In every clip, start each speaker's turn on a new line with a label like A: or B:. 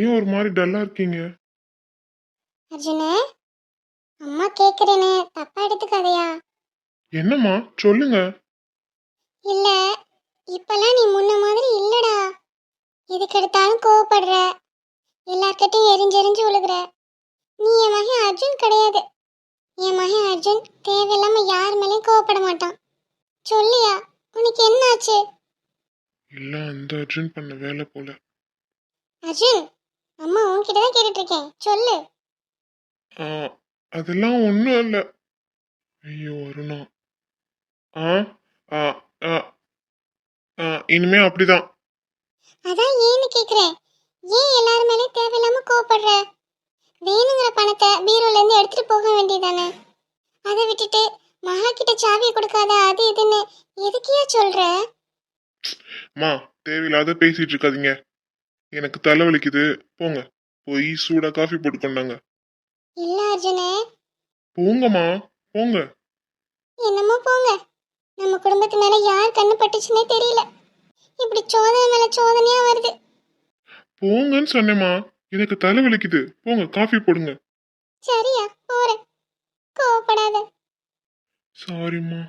A: ஏன் ஒரு மாதிரி டல்லா இருக்கீங்க?
B: அர்ஜுனே அம்மா கேக்குறேன்னு தப்பா எடுத்துக்காதயா.
A: என்னம்மா? சொல்லுங்க.
B: இல்ல இப்பெல்லாம் நீ முன்ன மாதிரி இல்லடா. எதுக்கு எடுத்தாலும் கோவப்படுற. எல்லார்கிட்டையும் எரிஞ்செரிஞ்சு விழுகுற நீ என் மகன் அர்ஜுன் கிடையாது. என் மகன் அர்ஜுன் தேவையில்லாம யார் மேலேயும் கோவப்பட மாட்டான். சொல்லியா உனக்கு என்ன ஆச்சு
A: எல்லாம் அந்த அர்ஜுன் பண்ண வேலை போல.
B: அர்ஜுன் அம்மா உன்கிட்ட தான் கேட்டுட்டு இருக்கேன் சொல்லு.
A: ஆ, அதெல்லாம் ஒன்றும் இல்லை. ஐயோ அருணா. ஆ ஆ ஆ ஆ, இனிமே அப்படிதான்.
B: அதான் ஏன்னு கேக்குறேன். ஏன் எல்லாரும் மேலே தேவையில்லாம கோவப்படுற? வேணுங்கிற பணத்தை பீரோல இருந்து எடுத்துட்டு போக வேண்டியதானே? அதை விட்டுட்டு மகா கிட்ட சாவியை கொடுக்காத அது இதுன்னு எதுக்கியா சொல்ற?
A: மா தேவையில்லாத பேசிட்டு இருக்காதீங்க. எனக்கு தலைவலிக்குது போங்க. போய் சூடா காஃபி போட்டு கொண்டாங்க.
B: இல்ல அர்ஜுனே.
A: போங்கம்மா. போங்க.
B: என்னமோ போங்க. நம்ம குடும்பத்து மேல யார் கண்ணு பட்டுச்சுன்னே தெரியல. இப்படி சோதனை மேல சோதனையா வருது.
A: போங்கன்னு சொன்னேம்மா. எனக்கு தலைவலிக்குது போங்க காஃபி போடுங்க.
B: சரியா போறேன். கோவப்படாத.
A: சாரிம்மா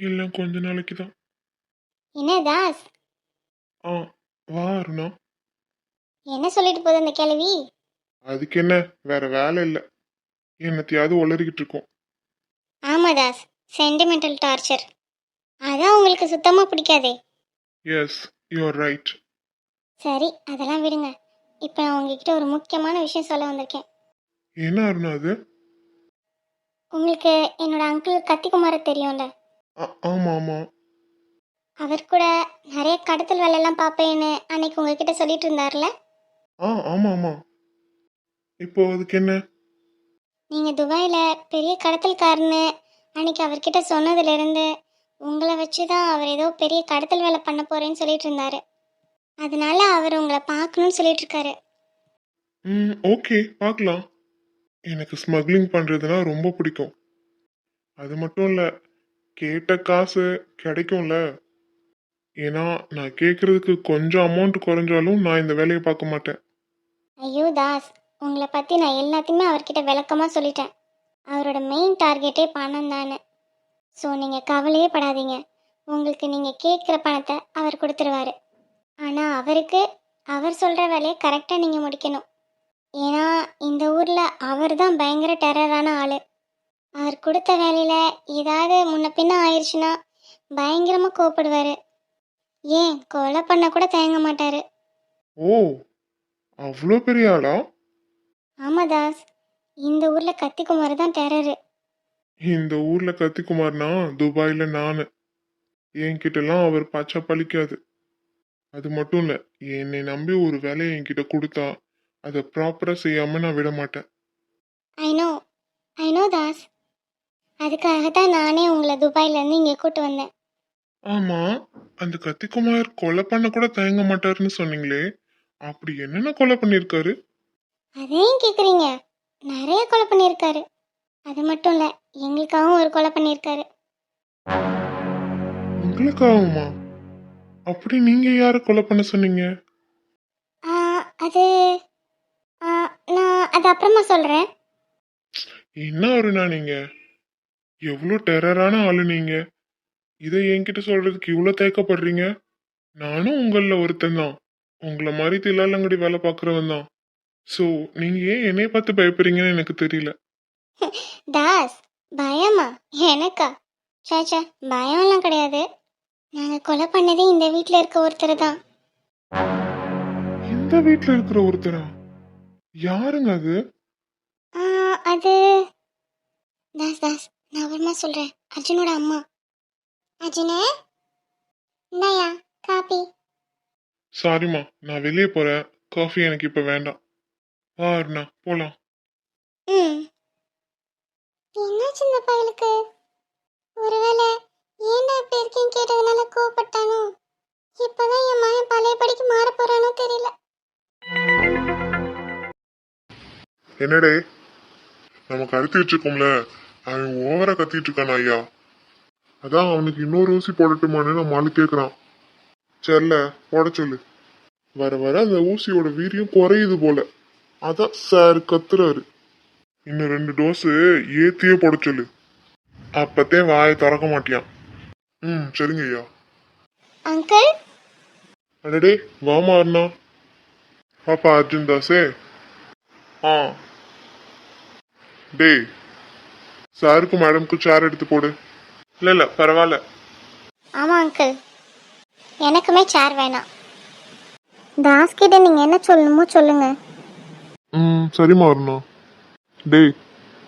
A: எல்லாம் கொஞ்ச நாளைக்கு தான்
B: என்ன தாஸ்?
A: ஆ வா அருணா.
B: என்ன சொல்லிட்டு போகுது அந்த கிழவி
A: அதுக்கு என்ன வேற வேலை இல்லை. என்னத்தையாவது உளறிக்கிட்டு இருக்கோம்.
B: ஆமா தாஸ். சென்டிமெண்டல் டார்ச்சர் அதான் உங்களுக்கு சுத்தமா பிடிக்காதே.
A: எஸ் யூஆர் ரைட்
B: சரி அதெல்லாம் விடுங்க. இப்போ நான் உங்ககிட்ட ஒரு முக்கியமான விஷயம் சொல்ல வந்திருக்கேன்.
A: என்ன அருணா அது?
B: உங்களுக்கு என்னோட அங்கிள் கத்திக்குமார தெரியும்ல?
A: ஆமா ஆமா.
B: அவர் கூட நிறைய கடத்தல் வேலையெல்லாம் பார்ப்பேன்னு அன்னைக்கு உங்ககிட்ட சொல்லிட்டு இருந்தார்ல?
A: ஆ ஆமா ஆமா இப்போ அதுக்கு என்ன?
B: நீங்கள் துபாயில் பெரிய கடத்தல்காரன்னு அன்னைக்கு அவர்கிட்ட சொன்னதுலேருந்து உங்களை வச்சு தான் அவர் ஏதோ பெரிய கடத்தல் வேலை பண்ண போறேன்னு சொல்லிட்டு இருந்தாரு. அதனால அவர் உங்களை பார்க்கணும்னு சொல்லிட்டு இருக்காரு.
A: ம் ஓகே பார்க்கலாம். எனக்கு ஸ்மக்லிங் பண்ணுறதுனா ரொம்ப பிடிக்கும். அது மட்டும் இல்லை கேட்ட காசு கிடைக்கும்ல. ஏன்னா நான் கேட்குறதுக்கு கொஞ்சம் அமௌண்ட் குறைஞ்சாலும் நான் இந்த வேலையை பார்க்க மாட்டேன்.
B: ஐயோ தாஸ் உங்களை பற்றி நான் எல்லாத்தையுமே அவர்கிட்ட விளக்கமாக சொல்லிட்டேன். அவரோட மெயின் டார்கெட்டே பணம் தானே. ஸோ நீங்கள் கவலையே படாதீங்க. உங்களுக்கு நீங்கள் கேட்குற பணத்தை அவர் கொடுத்துருவாரு. ஆனால் அவருக்கு அவர் சொல்கிற வேலையை கரெக்டாக நீங்கள் முடிக்கணும். ஏன்னா இந்த ஊரில் அவர் தான் பயங்கர டெரரான ஆள். அவர் கொடுத்த வேலையில் ஏதாவது முன்ன பின்ன ஆயிடுச்சுன்னா பயங்கரமாக கோவப்படுவார். ஏன் கொலை பண்ண கூட தயங்க மாட்டார்.
A: ஓ அவ்வளோ பெரிய ஆளா?
B: ஆமா தாஸ். இந்த ஊர்ல கத்திக்குமார் தான் டெரரு
A: இந்த ஊர்ல கத்திக்குமார்னா துபாயில நானு. என்கிட்டலாம் அவர் பச்சை பழிக்காது. அது மட்டும் இல்ல என்னை நம்பி ஒரு வேலையை என்கிட்ட கொடுத்தா அதை ப்ராப்பரா செய்யாம நான் விட மாட்டேன்.
B: I know I know Das. அதுக்காக தான் நானே உங்களை துபாயிலேருந்து இங்கே கூட்டு வந்தேன்.
A: ஆமா அந்த கத்திக்குமார் கொலை பண்ண கூட தயங்க மாட்டாருன்னு சொன்னீங்களே. அப்படி என்னென்ன கொலை பண்ணிருக்காரு
B: அதையும் கேட்குறீங்க நிறைய கொலை பண்ணியிருக்காரு. அது மட்டும் இல்லை எங்களுக்காகவும் ஒரு கொலை பண்ணியிருக்காரு.
A: உங்களுக்காகுமா அப்படி நீங்க யார கொலை பண்ண சொன்னீங்க?
B: ஆ, அது ஆ, நான் அது அப்புறமா சொல்கிறேன்
A: என்ன அருணா நீங்க? எவ்வளோ டெரரான ஆளு நீங்க. இதை என்கிட்ட சொல்றதுக்கு இவ்வளோ தேக்கப்படுறீங்க? நானும் உங்கள ஒருத்தன் தான். உங்களை மாதிரி தில்லாலங்கடி வேலை பார்க்குறவன் தான். ஸோ நீங்க ஏன் என்னைய பார்த்து பயப்படுறீங்கன்னு எனக்கு தெரியல.
B: தாஸ் பயமா? எனக்கா? சாச்சா பயம்லாம் கிடையாது. நாங்கள் கொலை பண்ணதே இந்த வீட்டில் இருக்க ஒருத்தர் தான்.
A: இந்த வீட்டில் இருக்கிற ஒருத்தரா? யாருங்க அது?
B: ஆ, அது தாஸ் தாஸ் நான் அப்புறமா சொல்கிறேன் அர்ஜுனோட அம்மா. அர்ஜுனே? இந்தாயா காப்பி
A: சாரிம்மா நான் வெளியே போறேன் காஃபி எனக்கு இப்போ வேண்டாம். வா அருணா போலாம்.
B: ம். என்னாச்சு இந்த பயலுக்கு? ஒருவேளை ஏன்டா இப்படி இருக்கேன்னு கேட்டதுனால கோவப்பட்டானோ? இப்பதான் என் மகன் பழையபடிக்கு மாற போறானோ தெரியல.
A: என்னடே? நம்ம கருத்து வச்சுக்கோம்ல அவன் ஓவரா கத்திட்டு இருக்கான் ஐயா. அதான் அவனுக்கு இன்னொரு ஊசி போடட்டுமான்னு நம்ம ஆளு கேக்குறான். சரில போட சொல்லு. வர வர அந்த ஊசியோட வீரியம் குறையுது போல. அதான் சார் கத்துறாரு. இன்னும் ரெண்டு டோஸ் ஏத்தியே போட சொல்லு. அப்பத்தே வாயை திறக்க மாட்டியான் ம் சரிங்க ஐயா.
B: அங்கிள்
A: அடடே வாமா அண்ணா. பாப்பா அர்ஜுன் தாஸே ஆ. டேய் சாருக்கும் மேடம்க்கும் சேர் எடுத்து போடு. இல்லை இல்லை பரவாயில்ல.
B: ஆமாம் அங்கிள் எனக்குமே சேர் வேணாம். தாஸ் கிட்ட நீங்கள் என்ன சொல்லணுமோ சொல்லுங்க.
A: ம் சரிம்மா அருணா. டேய்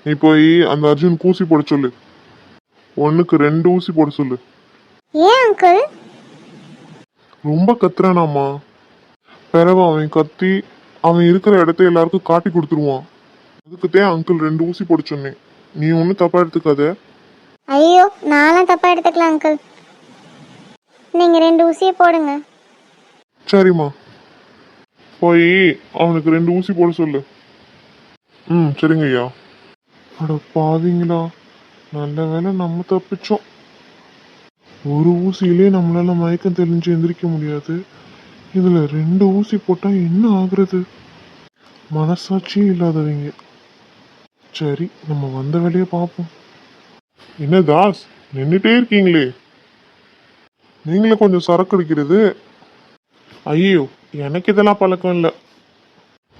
A: நீ போய் அந்த அர்ஜுன் ஊசி போட சொல்லு. ஒன்றுக்கு ரெண்டு ஊசி போட சொல்லு.
B: ஏன் அங்கிள்
A: ரொம்ப கத்துறானாம்மா. பிறகு அவன் கத்தி அவன் இருக்கிற இடத்த எல்லாருக்கும் காட்டி கொடுத்துருவான். அதுக்குத்தான் அங்கிள் ரெண்டு ஊசி போட சொன்னேன். நீ ஒன்றும் தப்பா எடுத்துக்காத.
B: ஐயோ நான்லாம் தப்பாக எடுத்துக்கலாம் அங்கிள் நீங்கள் ரெண்டு ஊசியை போடுங்க.
A: சரிம்மா. போய் அவனுக்கு ரெண்டு ஊசி போட சொல்லு. ம் சரிங்க ஐயா. அட பாவீங்களா. நல்ல வேலை நம்ம தப்பிச்சோம். ஒரு ஊசியிலே நம்மளால மயக்கம் தெளிஞ்சு எந்திரிக்க முடியாது. இதுல ரெண்டு ஊசி போட்டா என்ன ஆகுறது? மனசாட்சியே இல்லாதவங்க. சரி நம்ம வந்த வேலையை பார்ப்போம். என்ன தாஸ் நின்றுட்டே இருக்கீங்களே. நீங்களும் கொஞ்சம் சரக்கு அடிக்கிறது. ஐயோ எனக்கு இதெல்லாம் பழக்கம் இல்லை.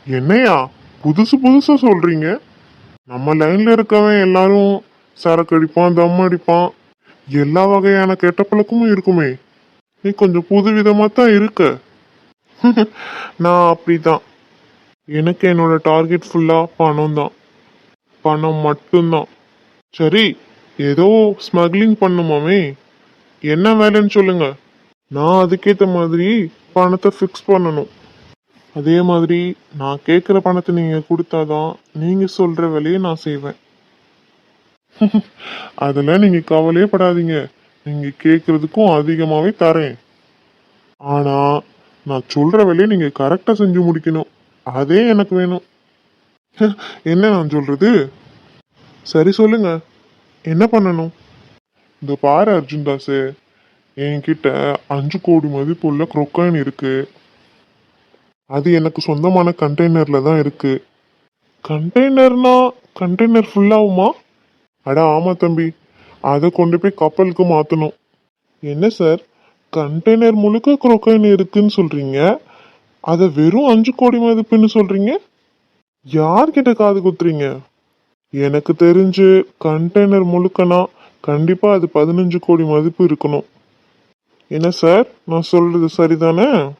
A: என்னையா புதுசு புதுசா சொல்றீங்க? நம்ம லைன்ல இருக்கவன் எல்லாரும் சரக்கு அடிப்பான் தம் அடிப்பான். எல்லா வகையான கெட்ட பழக்கமும் இருக்குமே. நீ கொஞ்சம் புது விதமாக தான் இருக்க. நான் அப்படிதான். எனக்கு என்னோட டார்கெட் ஃபுல்லா பணம் தான். பணம் மட்டும்தான். சரி ஏதோ ஸ்மக்லிங் பண்ணுமாமே. என்ன வேலைன்னு சொல்லுங்க. நான் அதுக்கேற்ற மாதிரி பணத்தை ஃபிக்ஸ் பண்ணணும். அதே மாதிரி நான் கேட்குற பணத்தை நீங்கள் கொடுத்தாதான் நீங்கள் சொல்கிற வேலையை நான் செய்வேன். அதெல்லாம் நீங்கள் கவலையே படாதீங்க. நீங்கள் கேட்குறதுக்கும் அதிகமாகவே தரேன். ஆனால் நான் சொல்கிற வேலையை நீங்கள் கரெக்டாக செஞ்சு முடிக்கணும். அதே எனக்கு வேணும். என்ன நான் சொல்கிறது சரி சொல்லுங்க. என்ன பண்ணணும்? இந்த பாரு அர்ஜுன் தாஸு என்கிட்ட அஞ்சு கோடி மதிப்புள்ள குரோக்காயின் இருக்கு. அது எனக்கு சொந்தமான கண்டெய்னர்ல தான் இருக்கு. கண்டெய்னர்னா கண்டெய்னர் ஃபுல்லாகுமா அட ஆமா தம்பி. அதை கொண்டு போய் கப்பலுக்கு மாற்றணும் என்ன சார்? கண்டெய்னர் முழுக்க குரொக்கைன் இருக்குன்னு சொல்றீங்க? அதை வெறும் அஞ்சு கோடி மதிப்புன்னு சொல்றீங்க? யார்கிட்ட காது குத்துறீங்க? எனக்கு தெரிஞ்சு கண்டெய்னர் முழுக்கனா கண்டிப்பா அது பதினஞ்சு கோடி மதிப்பு இருக்கணும். என்ன சார்? நான் சொல்றது சரிதானே?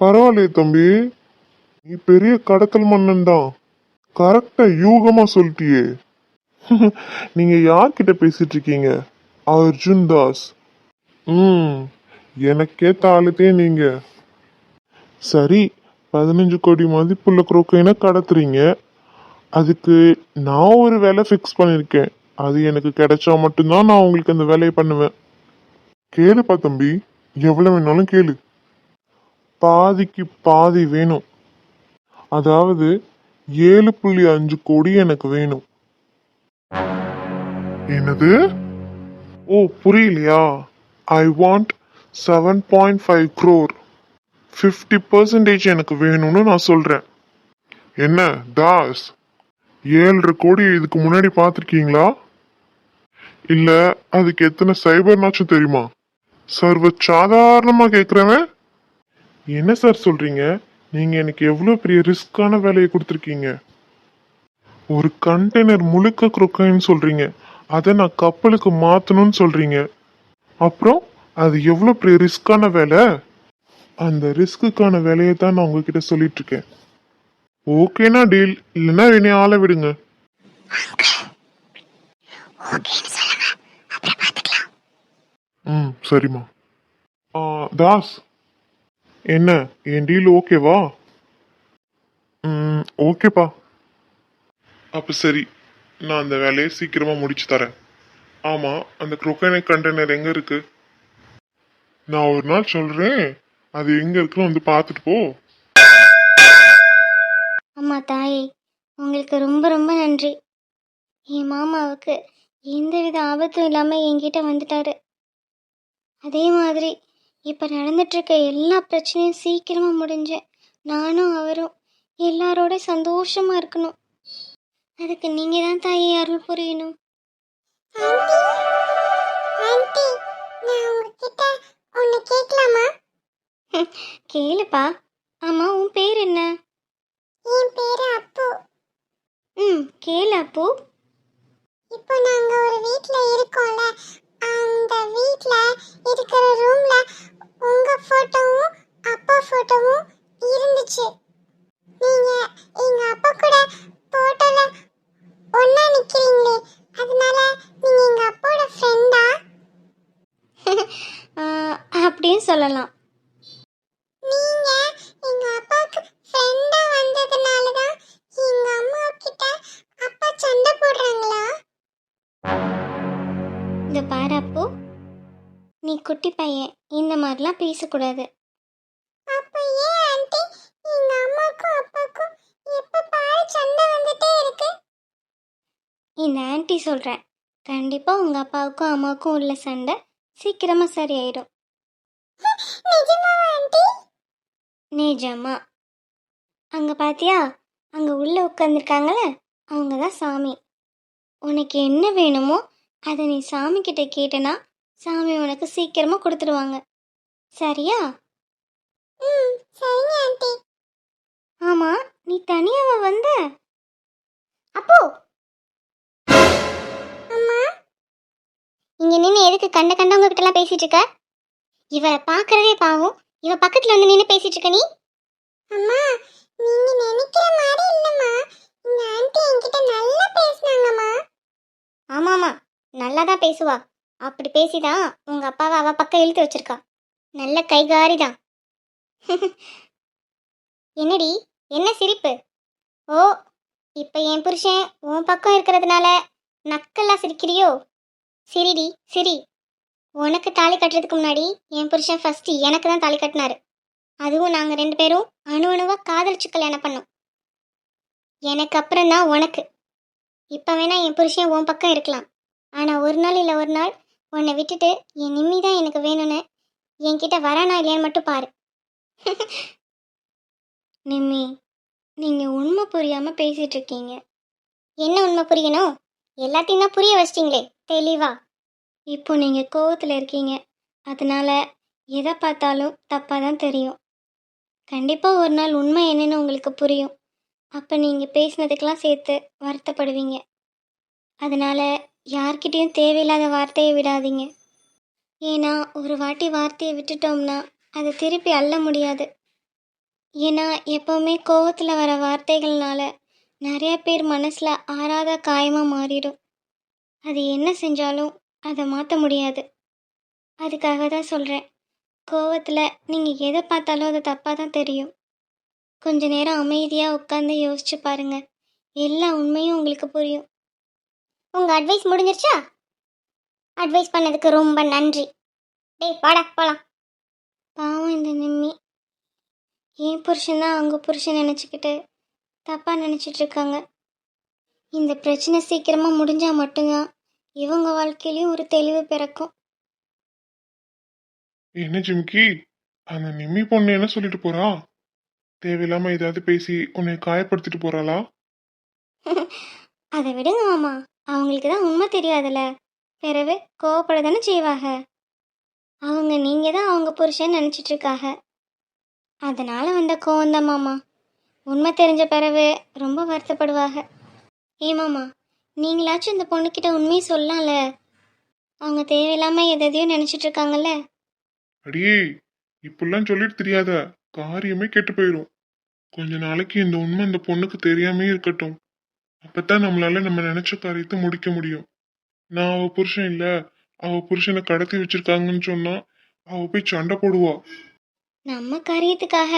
A: பரவாயில்லையே தம்பி. நீ பெரிய கடத்தல் மன்னன் தான். கரெக்டா யூகமா சொல்லிட்டியே. நீங்க யார்கிட்ட பேசிட்டு இருக்கீங்க அர்ஜுன் தாஸ். ம் எனக்கே தாளுதே நீங்க சரி பதினஞ்சு கோடி மதிப்புள்ள குரோக்கைனை கடத்துறீங்க. அதுக்கு நான் ஒரு வேலை ஃபிக்ஸ் பண்ணியிருக்கேன் அது எனக்கு கிடைச்சா மட்டும்தான் நான் உங்களுக்கு அந்த வேலையை பண்ணுவேன். கேளுப்பா தம்பி எவ்வளவு வேணாலும் கேளு. பாதிக்கு பாதி வேணும். அதாவது ஏழு புள்ளி அஞ்சு கோடி எனக்கு வேணும். என்னது? ஓ புரியலையா? I want seven point five crore fifty percentage எனக்கு வேணும்னு நான் சொல்றேன். என்ன தாஸ்? ஏழரை கோடி இதுக்கு முன்னாடி பார்த்துருக்கீங்களா? இல்ல அதுக்கு எத்தனை சைபர்னாச்சும் தெரியுமா? சர்வ சாதாரணமா கேக்குறவன் என்ன சார் சொல்றீங்க? நீங்க எனக்கு எவ்வளவு பெரிய ரிஸ்கான வேலையை கொடுத்துருக்கீங்க? ஒரு கண்டெய்னர் முழுக்க குரோக்கைன்னு சொல்றீங்க. அதை நான் கப்பலுக்கு மாத்தணும்னு சொல்றீங்க. அப்புறம் அது எவ்வளவு பெரிய ரிஸ்கான வேலை? அந்த ரிஸ்க்குக்கான வேலையை தான் நான் உங்ககிட்ட சொல்லிட்டு இருக்கேன் ஓகேனா டீல். இல்லைன்னா என்னை ஆளை விடுங்க. ம். சரிம்மா. ஆ, தாஸ். என்ன என் டீல் ஓகேவா? ம் ஓகேப்பா. அப்போ சரி நான் அந்த வேலையை சீக்கிரமா முடிச்சு தரேன். ஆமா அந்த குரோக்கனை கண்டெய்னர் எங்க இருக்கு? நான் ஒரு நாள் சொல்றேன் அது எங்க இருக்குன்னு வந்து பார்த்துட்டு போ.
B: அம்மா தாயே. உங்களுக்கு ரொம்ப ரொம்ப நன்றி. என் மாமாவுக்கு எந்தவித ஆபத்தும் இல்லாமல் என்கிட்ட வந்துட்டாரு. அதே மாதிரி
C: இப்போ நடந்துட்டுருக்க எல்லா பிரச்சனையும் சீக்கிரமாக முடிஞ்சு நானும் அவரும் எல்லாரோட சந்தோஷமா இருக்கணும். அதுக்கு நீங்கள் தான் தாயே அருள் புரியணும். கேளுப்பா. ஆமாம் உன் பேர் என்ன?
B: என் பேரு அப்பு.
C: ம் கேளு அப்போ.
B: இப்போ நாங்க ஒரு வீட்ல இருக்கோம்ல அந்த வீட்ல இருக்கிற ரூம்ல உங்க போட்டோவும் அப்பா போட்டோவும் இருந்துச்சு. நீங்க எங்க அப்பா கூட போட்டோல ஒண்ணா நிக்கிறீங்களே அதனால நீங்க எங்க அப்பாவோட ஃப்ரெண்டா
C: அப்படின்னு சொல்லலாம்.
B: நீங்க எங்க அப்பாவுக்கு ஃப்ரெண்டா குட்டி
C: பையன். இந்த மாதிரிலாம் பேசக்கூடாது.
B: அப்ப ஏன் ஆண்டி? எங்க அம்மாக்கும் அப்பாக்கும் எப்ப பாரு சண்டை வந்துட்டே இருக்கு.
C: இந்த ஆன்ட்டி சொல்கிறேன் கண்டிப்பாக உங்கள் அப்பாவுக்கும் அம்மாவுக்கும் உள்ள சண்டை சீக்கிரமாக சரியாயிடும்.
B: நிஜமாவா ஆண்டி?
C: நிஜமா. அங்கே பாத்தியா? அங்கே உள்ளே உட்காந்துருக்காங்களே அவங்க தான் சாமி. உனக்கு என்ன வேணுமோ அதை நீ சாமி கிட்ட கேட்டனா சாமி உனக்கு சீக்கிரமாக கொடுத்துடுவாங்க சரியா?
B: ம் சரிங்க ஆண்டி.
C: ஆமாம் நீ தனியாவா வந்த?
B: அப்போ! அம்மா!
C: இங்கே நின்று எதுக்கு கண்ட கண்டவங்க கிட்டலாம் பேசிட்டு இருக்க இவரை பார்க்கறதே பாவம். இவ பக்கத்தில் வந்து நின்று பேசிட்டு இருக்க நீ?
B: அம்மா நீங்க நினைக்கிற மாதிரி இல்லம்மா. இந்த ஆண்டி என்கிட்ட நல்லா பேசினாங்கம்மா.
C: ஆமாமா நல்லா தான் பேசுவா. அப்படி பேசிதான் உங்க அப்பாவை அவ பக்கம் இழுத்து வச்சிருக்கா. நல்ல கைகாரி தான் என்னடி என்ன சிரிப்பு? ஓ இப்ப என் புருஷன் உன் பக்கம் இருக்கிறதுனால நக்கல்லாம் சிரிக்கிறியோ? சிரிடி சிரி. உனக்கு தாலி கட்டுறதுக்கு முன்னாடி என் புருஷன் ஃபர்ஸ்ட் எனக்கு தான் தாலி கட்டினாரு. அதுவும் நாங்கள் ரெண்டு பேரும் அணு அணுவாக காதலிச்சு கல்யாணம் பண்ணோம். எனக்கு அப்புறம் தான் உனக்கு. இப்போ வேணால் என் புருஷன் உன் பக்கம் இருக்கலாம். ஆனால் ஒரு நாள் இல்லை ஒரு நாள் உன்னை விட்டுட்டு என் நிம்மி தான் எனக்கு வேணும்னு என்கிட்ட வரானா இல்லையான்னு மட்டும் பாரு. நிம்மி நீங்கள் உண்மை புரியாமல் பேசிட்டு இருக்கீங்க. என்ன உண்மை புரியணும்? எல்லாத்தையும் தான் புரிய வச்சிட்டீங்களே தெளிவா. இப்போ நீங்கள் கோவத்தில் இருக்கீங்க. அதனால எதை பார்த்தாலும் தப்பாக தான் தெரியும். கண்டிப்பாக ஒரு நாள் உண்மை என்னன்னு உங்களுக்கு புரியும். அப்போ நீங்கள் பேசினதுக்கெல்லாம் சேர்த்து வருத்தப்படுவீங்க. அதனால யார்கிட்டயும் தேவையில்லாத வார்த்தையை விடாதீங்க. ஏன்னா ஒரு வாட்டி வார்த்தையை விட்டுட்டோம்னா அதை திருப்பி அள்ள முடியாது. ஏன்னா எப்போவுமே கோவத்தில் வர வார்த்தைகள்னால நிறைய பேர் மனசில் ஆறாத காயமாக மாறிடும். அது என்ன செஞ்சாலும் அதை மாற்ற முடியாது. அதுக்காக தான் சொல்கிறேன் கோவத்தில் நீங்கள் எதை பார்த்தாலும் அது தப்பாக தான் தெரியும். கொஞ்ச நேரம் அமைதியாக உட்காந்து யோசிச்சு பாருங்கள் எல்லா உண்மையும் உங்களுக்கு புரியும். உங்க அட்வைஸ் முடிஞ்சிருச்சா? அட்வைஸ் பண்ணதுக்கு ரொம்ப நன்றி. டேய் வாடா போலாம். பாவம் இந்த நிம்மி. என் புருஷன் தான் அவங்க புருஷன் நினச்சிக்கிட்டு தப்பாக நினச்சிட்டு இருக்காங்க. இந்த பிரச்சனை சீக்கிரமாக முடிஞ்சால் மட்டும்தான் இவங்க வாழ்க்கையிலையும் ஒரு தெளிவு பிறக்கும்.
A: என்ன ஜிம்கி அந்த நிம்மி பொண்ணு என்ன சொல்லிட்டு போறா? தேவையில்லாம ஏதாவது பேசி உன்னை காயப்படுத்திட்டு போறாளா?
C: அதை விடுங்க மாமா. அவங்களுக்கு தான் உண்மை தெரியாதுல்ல. பிறகு கோவப்பட தானே செய்வாங்க. அவங்க நீங்கள் தான் அவங்க புருஷன் நினச்சிட்டு அதனால் வந்த கோவம் மாமா. உண்மை தெரிஞ்ச பிறகு ரொம்ப வருத்தப்படுவாங்க. ஏ நீங்களாச்சும் இந்த பொண்ணுக்கிட்ட உண்மையை சொல்லலாம்ல? அவங்க தேவையில்லாமல் எதையோ நினச்சிட்டு இருக்காங்கல்ல?
A: அடியே இப்படிலாம் சொல்லிட்டு தெரியாத. காரியமே கெட்டு போயிடும் கொஞ்ச நாளைக்கு இந்த உண்மை இந்த பொண்ணுக்கு தெரியாமே இருக்கட்டும். அப்பதான் நம்மளால நம்ம நினைச்ச காரியத்தை முடிக்க முடியும். நான் அவ புருஷன் இல்ல. அவ புருஷனை கடத்தி வச்சிருக்காங்கன்னு சொன்னா அவ போய் சண்டை போடுவா.
C: நம்ம காரியத்துக்காக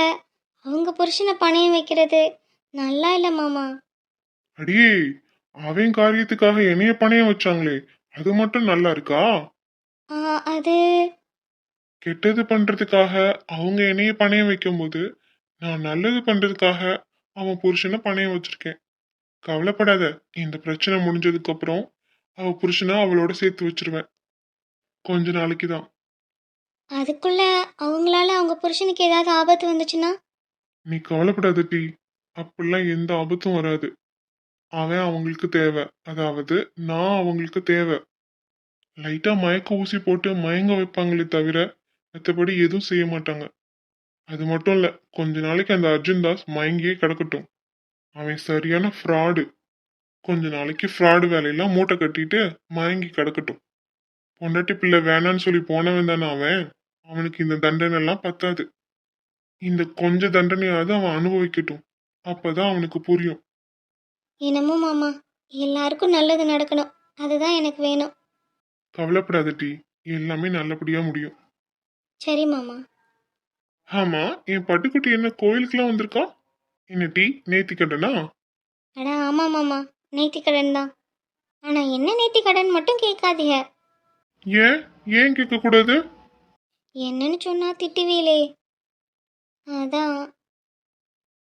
C: அவங்க புருஷனை பணையம் வைக்கிறது நல்லா இல்லை மாமா.
A: அடியே அவன் காரியத்துக்காக என்னைய பணையம் வச்சாங்களே அது மட்டும் நல்லா இருக்கா?
C: ஆ, அது
A: கெட்டது பண்றதுக்காக அவங்க என்னைய பணையம் வைக்கும்போது நான் நல்லது பண்றதுக்காக அவன் புருஷனை பணையம் வச்சிருக்கேன். கவலைப்படாத. இந்த பிரச்சனை முடிஞ்சதுக்கு அப்புறம் அவ புருஷனை அவளோட சேர்த்து வச்சிருவேன். கொஞ்ச நாளைக்கு தான்
C: அதுக்குள்ள அவங்களால அவங்க புருஷனுக்கு ஏதாவது ஆபத்து வந்துச்சுன்னா?
A: நீ கவலைப்படாத டி. அப்படிலாம் எந்த ஆபத்தும் வராது. அவன் அவங்களுக்கு தேவை. அதாவது நான் அவங்களுக்கு தேவை. லைட்டா மயக்க ஊசி போட்டு மயங்க வைப்பாங்களே தவிர மற்றபடி எதுவும் செய்ய மாட்டாங்க. அது மட்டும் இல்ல கொஞ்ச நாளைக்கு அந்த அர்ஜுன் தாஸ் மயங்கியே கிடக்கட்டும். அவன் சரியான ஃப்ராடு கொஞ்ச நாளைக்கு ஃப்ராடு வேலையெல்லாம் மூட்டை கட்டிட்டு மயங்கி கிடக்கட்டும். பொண்டாட்டி பிள்ளை வேணான்னு சொல்லி போனவன் தானே அவன்? அவனுக்கு இந்த தண்டனை எல்லாம் பத்தாது. இந்த கொஞ்ச தண்டனையாவது அவன் அனுபவிக்கட்டும். அப்பதான் அவனுக்கு புரியும்.
C: என்னமோ மாமா எல்லாருக்கும் நல்லது நடக்கணும். அதுதான் எனக்கு வேணும்.
A: கவலைப்படாத டி எல்லாமே நல்லபடியா முடியும்.
C: சரி மாமா.
A: ஆமா என் பட்டுக்குட்டி என்ன கோயிலுக்குலாம் வந்திருக்கான் என்ன டி நேத்தி கடனா?
C: அடா ஆமாம் மாமா. நேத்தி கடன் தான். ஆனால் என்ன நேத்தி கடன் மட்டும் கேட்காதீங்க.
A: ஏன்? ஏன் கேட்க கூடாது
C: என்னன்னு சொன்னா திட்டுவீலே அதான்.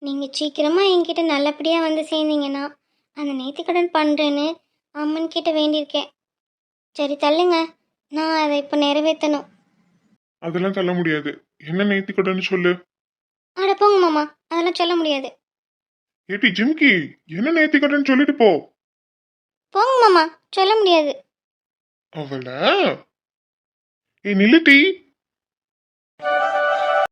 C: நீங்கள் சீக்கிரமாக என்கிட்ட நல்லபடியாக வந்து சேர்ந்தீங்கன்னா அந்த நேத்தி கடன் பண்ணுறேன்னு அம்மன் கிட்ட வேண்டியிருக்கேன். சரி தள்ளுங்க. நான் அதை இப்போ நிறைவேற்றணும்
A: அதெல்லாம் தள்ள முடியாது. என்ன நேத்தி கடன்னு சொல்லு?
C: அட போங்க மாமா அதெல்லாம் சொல்ல முடியாது.
A: ஏட்டி ஜிம்கி என்ன நேத்தி கடன்னு சொல்லிட்டு போ.
C: போங்க மாமா சொல்ல முடியாது.
A: அவள? ஏ நில்லுட்டி.